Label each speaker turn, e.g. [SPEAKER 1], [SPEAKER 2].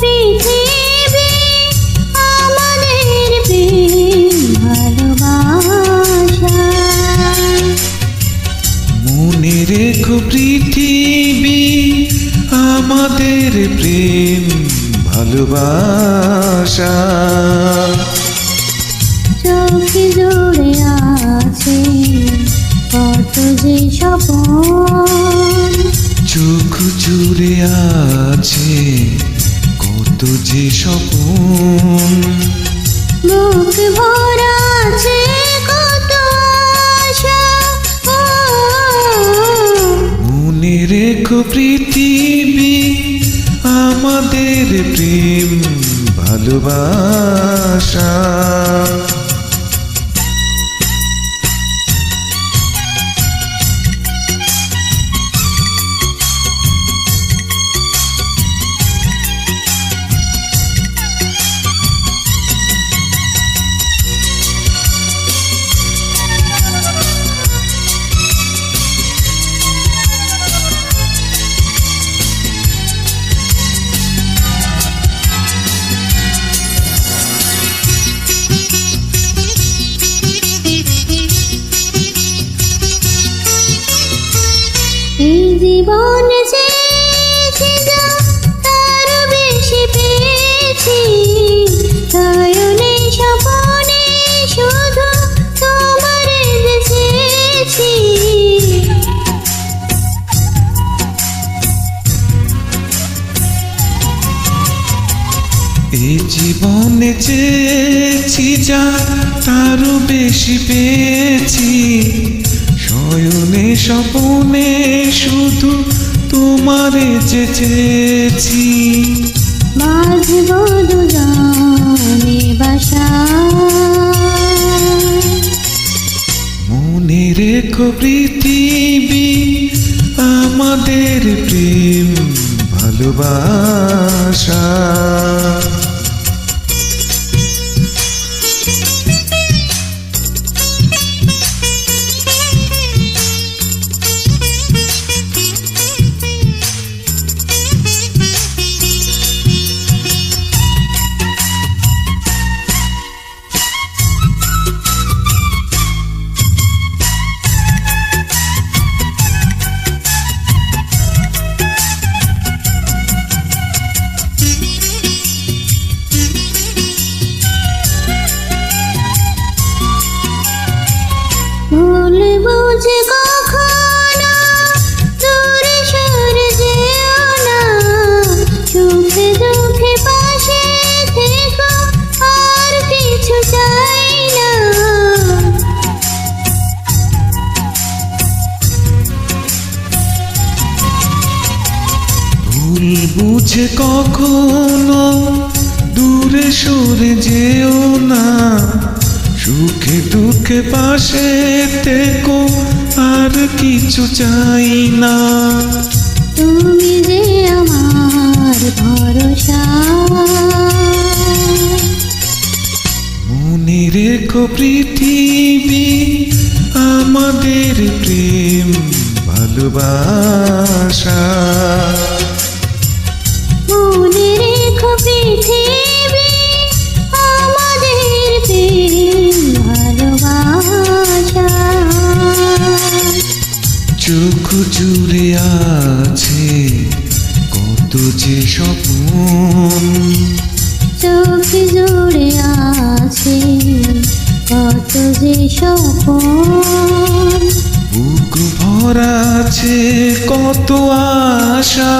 [SPEAKER 1] পৃথিবী আমাদের প্রেম ভালোবাসা।
[SPEAKER 2] মনে রেখো পৃথিবী আমাদের প্রেম ভালোবাসা।
[SPEAKER 1] চোখে জুড়ে আছে কত যে স্বপন।
[SPEAKER 2] যে স্বপন।
[SPEAKER 1] মুখ ভরা আছে
[SPEAKER 2] মনে রেখো পৃথিবী আমাদের প্রেম ভালোবাসা।
[SPEAKER 1] এই জীবনে চেয়েছি যা
[SPEAKER 2] তারও বেশি পেয়েছি। শয়নে স্বপনে শুধু তোমারে চেয়েছি।
[SPEAKER 1] বাসা।
[SPEAKER 2] মনে রেখো পৃথিবী আমাদের প্রেম ভালোবাসা।
[SPEAKER 1] বুঝে কখনো দূরে সরে যেও না সুখে দুঃখে পাশে থেকো আর কিছু চাই না। তুমি যে আমার ভরসা।
[SPEAKER 2] মনে রেখো পৃথিবী আমাদের প্রেম ভালোবাসা। স্বপন বুক ভরা আছে কত আশা।